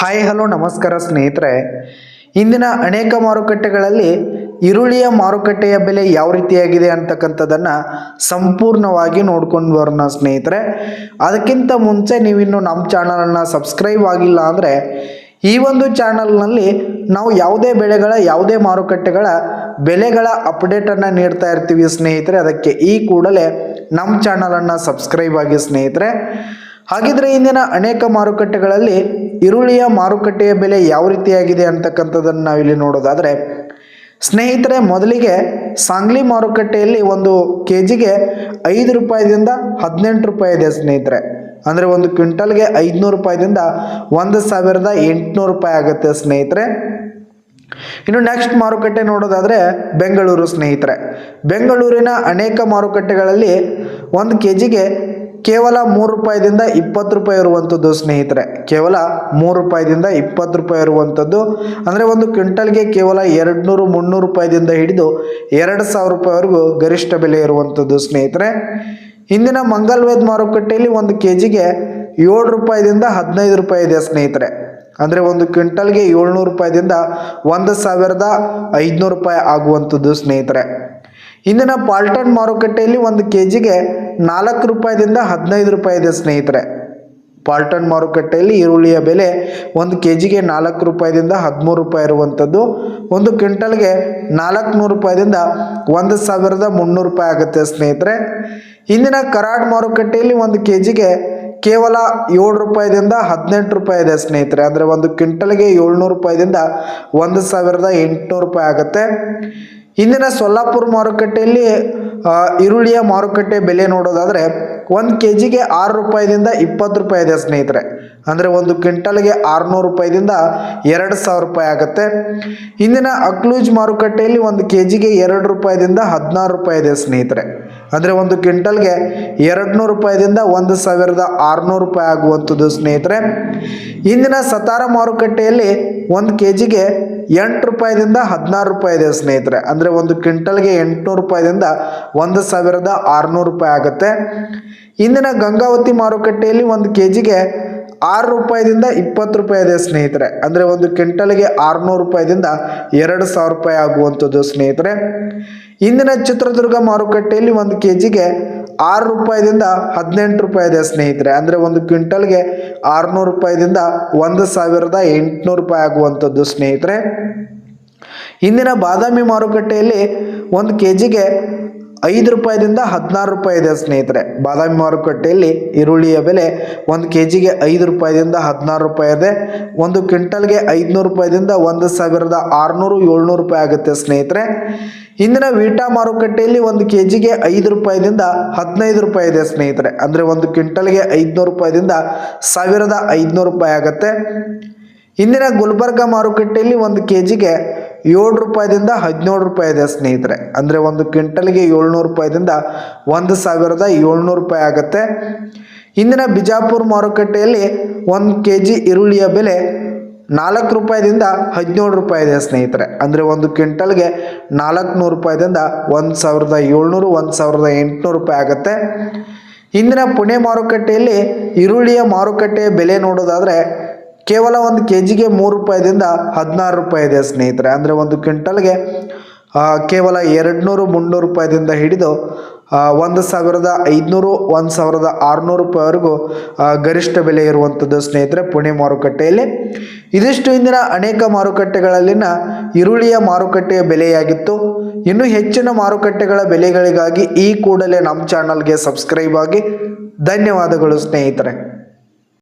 Hi hello ನಮಸ್ಕಾರ ಸ್ನೇಹಿತರೆ. ಇಂದಿನ ಅನೇಕ ಮಾರುಕಟ್ಟೆಗಳಲ್ಲಿ ಈರುಳ್ಳಿಯ ಮಾರುಕಟ್ಟೆಯ ಬೆಲೆ ಯಾವ ರೀತಿಯಾಗಿದೆ ಅಂತಕ್ಕಂಥದ್ದನ್ನು ಸಂಪೂರ್ಣವಾಗಿ ನೋಡ್ಕೊಂಡು ಬರೋಣ ಸ್ನೇಹಿತರೆ. ಅದಕ್ಕಿಂತ ಮುಂಚೆ ನೀವಿನ್ನು ನಮ್ಮ ಚಾನಲನ್ನು ಸಬ್ಸ್ಕ್ರೈಬ್ ಆಗಿಲ್ಲ ಅಂದರೆ ಈ ಒಂದು ಚಾನಲ್ನಲ್ಲಿ ನಾವು ಯಾವುದೇ ಬೆಳೆಗಳ, ಯಾವುದೇ ಮಾರುಕಟ್ಟೆಗಳ ಬೆಲೆಗಳ ಅಪ್ಡೇಟನ್ನು ನೀಡ್ತಾ ಇರ್ತೀವಿ ಸ್ನೇಹಿತರೆ. ಅದಕ್ಕೆ ಈ ಕೂಡಲೇ ನಮ್ಮ ಚಾನಲನ್ನು ಸಬ್ಸ್ಕ್ರೈಬ್ ಆಗಿ ಸ್ನೇಹಿತರೆ. ಹಾಗಿದ್ರೆ ಇಂದಿನ ಅನೇಕ ಮಾರುಕಟ್ಟೆಗಳಲ್ಲಿ ಈರುಳ್ಳಿಯ ಮಾರುಕಟ್ಟೆಯ ಬೆಲೆ ಯಾವ ರೀತಿಯಾಗಿದೆ ಅಂತಕ್ಕಂಥದ್ದನ್ನು ನಾವಿಲ್ಲಿ ನೋಡೋದಾದರೆ, ಸ್ನೇಹಿತರೆ, ಮೊದಲಿಗೆ ಸಾಂಗ್ಲಿ ಮಾರುಕಟ್ಟೆಯಲ್ಲಿ ಒಂದು ಕೆ ಜಿಗೆ ಐದು ರೂಪಾಯಿದಿಂದ ಹದಿನೆಂಟು ರೂಪಾಯಿ ಇದೆ ಸ್ನೇಹಿತರೆ. ಅಂದರೆ ಒಂದು ಕ್ವಿಂಟಲ್ಗೆ ಐದುನೂರು ರೂಪಾಯಿದಿಂದ ಒಂದು ಸಾವಿರದ ಎಂಟುನೂರು ರೂಪಾಯಿ ಆಗುತ್ತೆ ಸ್ನೇಹಿತರೆ. ಇನ್ನು ನೆಕ್ಸ್ಟ್ ಮಾರುಕಟ್ಟೆ ನೋಡೋದಾದರೆ ಬೆಂಗಳೂರು ಸ್ನೇಹಿತರೆ. ಬೆಂಗಳೂರಿನ ಅನೇಕ ಮಾರುಕಟ್ಟೆಗಳಲ್ಲಿ ಒಂದು ಕೆ ಜಿಗೆ ಕೇವಲ ಮೂರು ರೂಪಾಯಿದಿಂದ ಇಪ್ಪತ್ತು ರೂಪಾಯಿ ಇರುವಂಥದ್ದು ಸ್ನೇಹಿತರೆ. ಕೇವಲ ಮೂರು ರೂಪಾಯಿದಿಂದ ಇಪ್ಪತ್ತು ರೂಪಾಯಿ ಇರುವಂಥದ್ದು. ಅಂದರೆ ಒಂದು ಕ್ವಿಂಟಲ್ಗೆ ಕೇವಲ ಎರಡು ನೂರು ಮುನ್ನೂರು ರೂಪಾಯಿದಿಂದ ಹಿಡಿದು ಎರಡು ಸಾವಿರ ರೂಪಾಯಿವರೆಗೂ ಗರಿಷ್ಠ ಬೆಲೆ ಇರುವಂಥದ್ದು ಸ್ನೇಹಿತರೆ. ಇಂದಿನ ಮಂಗಲ್ವೇದ್ ಮಾರುಕಟ್ಟೆಯಲ್ಲಿ ಒಂದು ಕೆ ಜಿಗೆ ಏಳು ರೂಪಾಯಿದಿಂದ ಹದಿನೈದು ರೂಪಾಯಿ ಇದೆ ಸ್ನೇಹಿತರೆ. ಅಂದರೆ ಒಂದು ಕ್ವಿಂಟಲ್ಗೆ ಏಳ್ನೂರು ರೂಪಾಯಿದಿಂದ ಒಂದು ಸಾವಿರದ ಐದುನೂರು ರೂಪಾಯಿ ಆಗುವಂಥದ್ದು ಸ್ನೇಹಿತರೆ. ಇಂದಿನ ಪಾಲ್ಟನ್ ಮಾರುಕಟ್ಟೆಯಲ್ಲಿ ಒಂದು ಕೆ ಜಿಗೆ ನಾಲ್ಕು ರೂಪಾಯಿದಿಂದ ಹದಿನೈದು ರೂಪಾಯಿ ಇದೆ ಸ್ನೇಹಿತರೆ. ಪಾಲ್ಟನ್ ಮಾರುಕಟ್ಟೆಯಲ್ಲಿ ಈರುಳ್ಳಿಯ ಬೆಲೆ ಒಂದು ಕೆ ಜಿಗೆ ನಾಲ್ಕು ರೂಪಾಯಿದಿಂದ ಹದಿಮೂರು ರೂಪಾಯಿ ಇರುವಂಥದ್ದು. ಒಂದು ಕ್ವಿಂಟಲ್ಗೆ ನಾಲ್ಕುನೂರು ರೂಪಾಯಿದಿಂದ ಒಂದು ಸಾವಿರದ ಮುನ್ನೂರು ರೂಪಾಯಿ ಆಗುತ್ತೆ ಸ್ನೇಹಿತರೆ. ಇಂದಿನ ಕರಾಡ್ ಮಾರುಕಟ್ಟೆಯಲ್ಲಿ ಒಂದು ಕೆ ಜಿಗೆ ಕೇವಲ ಏಳು ರೂಪಾಯಿದಿಂದ ಹದಿನೆಂಟು ರೂಪಾಯಿ ಇದೆ ಸ್ನೇಹಿತರೆ. ಅಂದರೆ ಒಂದು ಕ್ವಿಂಟಲ್ಗೆ ಏಳ್ನೂರು ರೂಪಾಯಿದಿಂದ ಒಂದು ಸಾವಿರದ ಎಂಟುನೂರು ರೂಪಾಯಿ ಆಗುತ್ತೆ. ಇಂದಿನ ಸೊಲ್ಲಾಪುರ ಮಾರುಕಟ್ಟೆಯಲ್ಲಿ ಈರುಳ್ಳಿಯ ಮಾರುಕಟ್ಟೆ ಬೆಲೆ ನೋಡೋದಾದರೆ ಒಂದು ಕೆ ಜಿಗೆ ಆರು ರೂಪಾಯಿದಿಂದ ಇಪ್ಪತ್ತು ರೂಪಾಯಿ ಇದೆ ಸ್ನೇಹಿತರೆ. ಅಂದರೆ ಒಂದು ಕ್ವಿಂಟಲ್ಗೆ ಆರುನೂರು ರೂಪಾಯಿದಿಂದ ಎರಡು ಸಾವಿರ ರೂಪಾಯಿ ಆಗುತ್ತೆ. ಇಂದಿನ ಅಕ್ಲೂಜ್ ಮಾರುಕಟ್ಟೆಯಲ್ಲಿ ಒಂದು ಕೆ ಜಿಗೆ ಎರಡು ರೂಪಾಯಿದಿಂದ ಹದಿನಾರು ರೂಪಾಯಿ ಇದೆ ಸ್ನೇಹಿತರೆ. ಅಂದರೆ ಒಂದು ಕ್ವಿಂಟಲ್ಗೆ ಎರಡು ನೂರು ರೂಪಾಯಿದಿಂದ ಒಂದು ಸಾವಿರದ ಆರುನೂರು ರೂಪಾಯಿ ಆಗುವಂಥದ್ದು ಸ್ನೇಹಿತರೆ. ಇಂದಿನ ಸತಾರ ಮಾರುಕಟ್ಟೆಯಲ್ಲಿ ಒಂದು ಕೆ ಜಿಗೆ ಎಂಟು ರೂಪಾಯಿದಿಂದ ಹದಿನಾರು ರೂಪಾಯಿ ಇದೆ ಸ್ನೇಹಿತರೆ. ಅಂದರೆ ಒಂದು ಕ್ವಿಂಟಲ್ಗೆ ಎಂಟುನೂರು ರೂಪಾಯಿದಿಂದ ಒಂದು ಸಾವಿರದ ಆರುನೂರು ರೂಪಾಯಿ ಆಗುತ್ತೆ. ಇಂದಿನ ಗಂಗಾವತಿ ಮಾರುಕಟ್ಟೆಯಲ್ಲಿ ಒಂದು ಕೆ ಜಿಗೆ ಆರು ರೂಪಾಯಿದಿಂದ ಇಪ್ಪತ್ತು ರೂಪಾಯಿ ಇದೆ ಸ್ನೇಹಿತರೆ. ಅಂದರೆ ಒಂದು ಕ್ವಿಂಟಲ್ಗೆ ಆರುನೂರು ರೂಪಾಯಿದಿಂದ ಎರಡು ಸಾವಿರ ರೂಪಾಯಿ ಆಗುವಂಥದ್ದು ಸ್ನೇಹಿತರೆ. ಇಂದಿನ ಚಿತ್ರದುರ್ಗ ಮಾರುಕಟ್ಟೆಯಲ್ಲಿ ಒಂದು ಕೆ ಜಿಗೆ ಆರು ರೂಪಾಯಿದಿಂದ ಹದಿನೆಂಟು ರೂಪಾಯಿ ಇದೆ ಸ್ನೇಹಿತರೆ. ಅಂದರೆ ಒಂದು ಕ್ವಿಂಟಲ್ಗೆ ಆರುನೂರು ರೂಪಾಯಿದಿಂದ ಒಂದು ಸಾವಿರದ ಎಂಟುನೂರು ರೂಪಾಯಿ ಆಗುವಂಥದ್ದು ಸ್ನೇಹಿತರೆ. ಇಂದಿನ ಬಾದಾಮಿ ಮಾರುಕಟ್ಟೆಯಲ್ಲಿ ಒಂದು ಕೆ ಜಿಗೆ ಐದು ರೂಪಾಯಿದಿಂದ ಹದಿನಾರು ರೂಪಾಯಿ ಇದೆ ಸ್ನೇಹಿತರೆ. ಬಾದಾಮಿ ಮಾರುಕಟ್ಟೆಯಲ್ಲಿ ಈರುಳ್ಳಿಯ ಬೆಲೆ ಒಂದು ಕೆ ಜಿಗೆ ಐದು ರೂಪಾಯಿದಿಂದ ಹದಿನಾರು ರೂಪಾಯಿ ಇದೆ. ಒಂದು ಕ್ವಿಂಟಲ್ಗೆ ಐದುನೂರು ರೂಪಾಯಿದಿಂದ ಒಂದು ಸಾವಿರದ ಆರುನೂರು, ಏಳ್ನೂರು ರೂಪಾಯಿ ಆಗುತ್ತೆ ಸ್ನೇಹಿತರೆ. ಇಂದಿನ ವೀಟಾ ಮಾರುಕಟ್ಟೆಯಲ್ಲಿ ಒಂದು ಕೆ ಜಿಗೆ ಐದು ರೂಪಾಯಿದಿಂದ ಹದಿನೈದು ರೂಪಾಯಿ ಇದೆ ಸ್ನೇಹಿತರೆ. ಅಂದರೆ ಒಂದು ಕ್ವಿಂಟಲ್ಗೆ ಐದುನೂರು ರೂಪಾಯಿದಿಂದ ಸಾವಿರದ ಐದುನೂರು ರೂಪಾಯಿ ಆಗುತ್ತೆ. ಇಂದಿನ ಗುಲ್ಬರ್ಗ ಮಾರುಕಟ್ಟೆಯಲ್ಲಿ ಒಂದು ಕೆ ಜಿಗೆ ಏಳು ರೂಪಾಯಿದಿಂದ ಹದಿನೇಳು ರೂಪಾಯಿ ಇದೆ ಸ್ನೇಹಿತರೆ. ಅಂದರೆ ಒಂದು ಕ್ವಿಂಟಲ್ಗೆ ಏಳ್ನೂರು ರೂಪಾಯಿದಿಂದ ಒಂದು ಸಾವಿರದ ಏಳ್ನೂರು ರೂಪಾಯಿ ಆಗುತ್ತೆ. ಇಂದಿನ ಬಿಜಾಪುರ ಮಾರುಕಟ್ಟೆಯಲ್ಲಿ ಒಂದು ಕೆ ಜಿ ಈರುಳ್ಳಿಯ ಬೆಲೆ ನಾಲ್ಕು ರೂಪಾಯಿದಿಂದ ಹದಿನೇಳು ರೂಪಾಯಿ ಇದೆ ಸ್ನೇಹಿತರೆ. ಅಂದರೆ ಒಂದು ಕ್ವಿಂಟಲ್ಗೆ ನಾಲ್ಕುನೂರು ರೂಪಾಯಿದಿಂದ ಒಂದು ಸಾವಿರದ ಏಳ್ನೂರು, ಒಂದು ಸಾವಿರದ ಎಂಟುನೂರು ರೂಪಾಯಿ ಆಗುತ್ತೆ. ಇಂದಿನ ಪುಣೆ ಮಾರುಕಟ್ಟೆಯಲ್ಲಿ ಈರುಳ್ಳಿಯ ಮಾರುಕಟ್ಟೆಯ ಬೆಲೆ ನೋಡೋದಾದರೆ ಕೇವಲ ಒಂದು ಕೆ ಜಿಗೆ ಮೂರು ರೂಪಾಯಿದಿಂದ ಹದಿನಾರು ರೂಪಾಯಿ ಇದೆ ಸ್ನೇಹಿತರೆ. ಅಂದರೆ ಒಂದು ಕ್ವಿಂಟಲ್ಗೆ ಕೇವಲ ಎರಡು ನೂರು ಮುನ್ನೂರು ರೂಪಾಯಿದಿಂದ ಹಿಡಿದು ಒಂದು ಸಾವಿರದ ಐದುನೂರು, ಒಂದು ಸಾವಿರದ ಆರುನೂರು ರೂಪಾಯಿವರೆಗೂ ಗರಿಷ್ಠ ಬೆಲೆ ಇರುವಂಥದ್ದು ಸ್ನೇಹಿತರೆ ಪುಣೆ ಮಾರುಕಟ್ಟೆಯಲ್ಲಿ. ಇದಿಷ್ಟು ಇಂದಿನ ಅನೇಕ ಮಾರುಕಟ್ಟೆಗಳಲ್ಲಿನ ಈರುಳ್ಳಿಯ ಮಾರುಕಟ್ಟೆಯ ಬೆಲೆಯಾಗಿತ್ತು. ಇನ್ನೂ ಹೆಚ್ಚಿನ ಮಾರುಕಟ್ಟೆಗಳ ಬೆಲೆಗಳಿಗಾಗಿ ಈ ಕೂಡಲೇ ನಮ್ಮ ಚಾನಲ್ಗೆ ಸಬ್ಸ್ಕ್ರೈಬ್ ಆಗಿ. ಧನ್ಯವಾದಗಳು ಸ್ನೇಹಿತರೆ.